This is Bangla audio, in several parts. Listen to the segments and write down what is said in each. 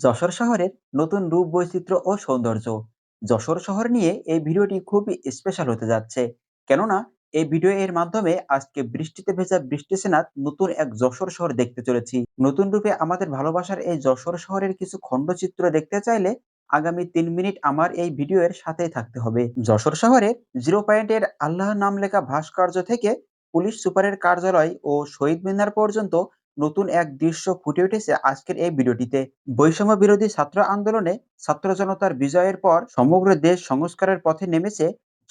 যশোর শহরের নতুন রূপ বৈচিত্র্য ও সৌন্দর্য। যশোর শহর নিয়ে এই ভিডিওটি খুবই স্পেশাল হতে যাচ্ছে। কেননা, এই ভিডিও এর মাধ্যমে আজকে বৃষ্টিতে ভেজা বৃষ্টি সেনাত নতুন এক যশোর শহর দেখতে চলেছি। নতুন রূপে আমাদের ভালোবাসার এই যশোর শহরের কিছু খণ্ডচিত্র দেখতে চাইলে আগামী তিন মিনিট আমার এই ভিডিও এর সাথেই থাকতে হবে। যশোর শহরে জিরো পয়েন্টের আল্লাহ নাম লেখা ভাস্কর্য থেকে পুলিশ সুপারের কার্যালয় ও শহীদ মিনার পর্যন্ত নতুন এক দৃশ্য ফুটে উঠেছে আজকের এই ভিডিওটিতে। বৈষম্য বিরোধী ছাত্র আন্দোলনে ছাত্র জনতার বিজয়ের পর সমগ্র দেশ সংস্কারের পথে নেমেছে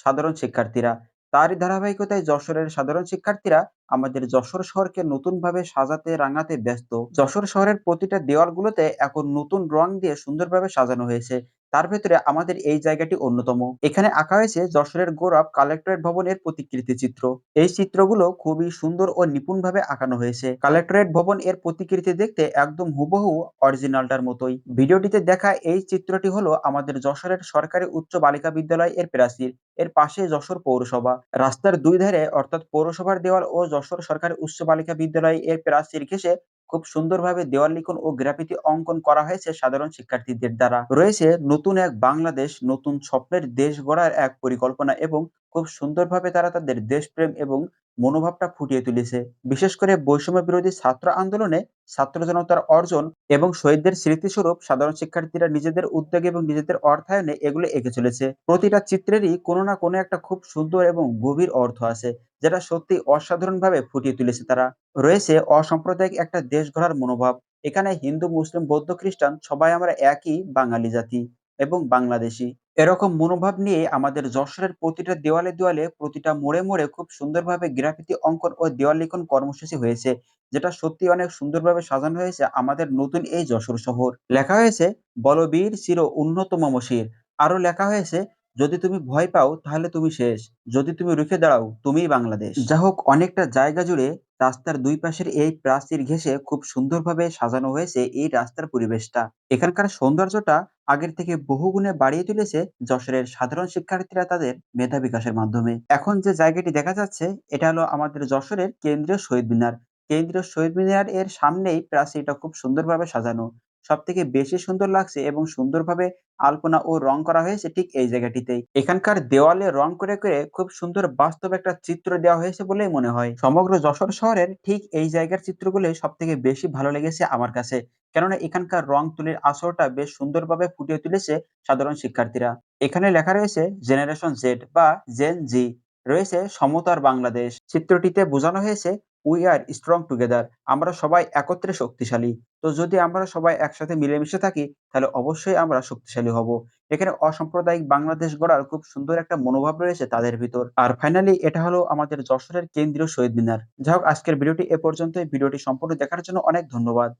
সাধারণ শিক্ষার্থীরা। তারই ধারাবাহিকতায় যশোরের সাধারণ শিক্ষার্থীরা আমাদের যশোর শহরকে নতুনভাবে সাজাতে, রাঙাতে ব্যস্ত। যশোর শহরের প্রতিটা দেওয়ালগুলোতে এখন নতুন রং দিয়ে সুন্দরভাবে সাজানো হয়েছে। তার ভেতরে আমাদের এই জায়গাটি অন্যতম। এখানে আঁকা হয়েছে যশোরের গৌরব কালেক্টরেট ভবনের প্রতিকৃতি চিত্র। এই চিত্রগুলো খুবই সুন্দর ও নিপুণভাবে আঁকানো হয়েছে। কালেক্টরেট ভবন এর প্রতিকৃতি দেখতে একদম হুবহু অরিজিনালটার মতোই। ভিডিওটিতে দেখা এই চিত্রটি হলো আমাদের যশোরের সরকারি উচ্চ বালিকা বিদ্যালয় এর প্রাচীর। এর পাশে যশোর পৌরসভা। রাস্তার দুই ধারে অর্থাৎ পৌরসভার দেওয়াল ও যশোর সরকারি উচ্চ বালিকা বিদ্যালয় এর প্রাচীর ঘেঁষে খুব সুন্দরভাবে দেওয়াল লিখন ও গ্রাফিতি অঙ্কন করা হয়েছে সাধারণ শিক্ষার্থীদের দ্বারা। রয়েছে নতুন এক বাংলাদেশ, নতুন স্বপ্নের দেশ গড়ার এক পরিকল্পনা এবং খুব সুন্দরভাবে তারা তাদের দেশপ্রেম এবং মনোভাবটা ফুটিয়ে তুলেছে। বিশেষ করে বৈষম্য বিরোধী ছাত্র আন্দোলনে ছাত্র জনতার অর্জন এবং শহীদদের স্মৃতিস্বরূপ সাধারণ শিক্ষার্থীরা নিজেদের উদ্যোগ এবং নিজেদের অর্থায়নে এগুলো এঁকে চলেছে। প্রতিটা চিত্রেরই কোনো না কোনো একটা খুব সুন্দর এবং গভীর অর্থ আছে, যেটা সত্যি অসাধারণভাবে ফুটিয়ে তুলেছে তারা। রয়েছে অসাম্প্রদায়িক একটা দেশ গড়ার মনোভাব। এখানে হিন্দু, মুসলিম, বৌদ্ধ, খ্রিস্টান সবাই আমরা একই বাঙালি জাতি। এবং বাংলাদেশি। এরকম মনোভাব নিয়ে আমাদের যশোরের প্রতিটা দেওয়ালে দেওয়ালে, প্রতিটা মোড়ে মোড়ে খুব সুন্দরভাবে গ্রাফিতি অঙ্কন ও দেওয়াল লিখন কর্মসূচি হয়েছে, যেটা সত্যি অনেক সুন্দরভাবে সাজানো হয়েছে আমাদের নতুন এই যশোর শহর। লেখা হয়েছে, বলবীর চির উন্নতম মশির আরও লেখা হয়েছে, যদি তুমি ভয় পাও তাহলে তুমি শেষ। যদি তুমি রুখে দাঁড়াও, তুমিই বাংলাদেশ। যা হোক, অনেকটা জায়গা জুড়ে রাস্তার দুই পাশের এই প্রাচীর ঘেঁষে খুব সুন্দরভাবে সাজানো হয়েছে এই রাস্তার পরিবেশটা। এখানকার সৌন্দর্যটা আগের থেকে বহুগুণে বাড়িয়ে তুলেছে যশোরের সাধারণ শিক্ষার্থীরা তাদের মেধা বিকাশের মাধ্যমে। এখন যে জায়গাটি দেখা যাচ্ছে, এটা হলো আমাদের যশোরের কেন্দ্রীয় শহীদ মিনার। কেন্দ্রীয় শহীদ মিনার এর সামনেই প্রাচীরটা খুব সুন্দরভাবে সাজানো। সবথেকে বেশি সুন্দর লাগছে এবং সুন্দরভাবে আলপনা ও রং করা হয়েছে ঠিক এই জায়গাটিতেই এখানকার দেওয়ালে রং করে করে খুব সুন্দর বাস্তব একটা চিত্র দেওয়া হয়েছে বলেই মনে হয়। সমগ্র যশোর শহরের ঠিক এই জায়গার চিত্রগুলোই সব থেকে বেশি ভালো লেগেছে আমার কাছে। কেননা এখানকার রং তুলির আসরটা বেশ সুন্দরভাবে ফুটিয়ে তুলেছে সাধারণ শিক্ষার্থীরা। এখানে লেখা রয়েছে জেনারেশন জেড বা জেন জি। রয়েছে সমতার বাংলাদেশ। চিত্রটিতে বোঝানো হয়েছে উই আর স্ট্রং টুগেদার আমরা সবাই একত্রে শক্তিশালী। তো যদি আমরা সবাই একসাথে মিলেমিশে থাকি, তাহলে অবশ্যই আমরা শক্তিশালী হব। এখানে অসাম্প্রদায়িক বাংলাদেশ গড়ার খুব সুন্দর একটা মনোভাব রয়েছে তাদের ভিতর। আর ফাইনালি এটা হলো আমাদের যশোরের কেন্দ্রীয় শহীদ মিনার। যাই হোক, আজকের ভিডিওটি এ পর্যন্ত ভিডিওটি সম্পূর্ণ দেখার জন্য অনেক ধন্যবাদ।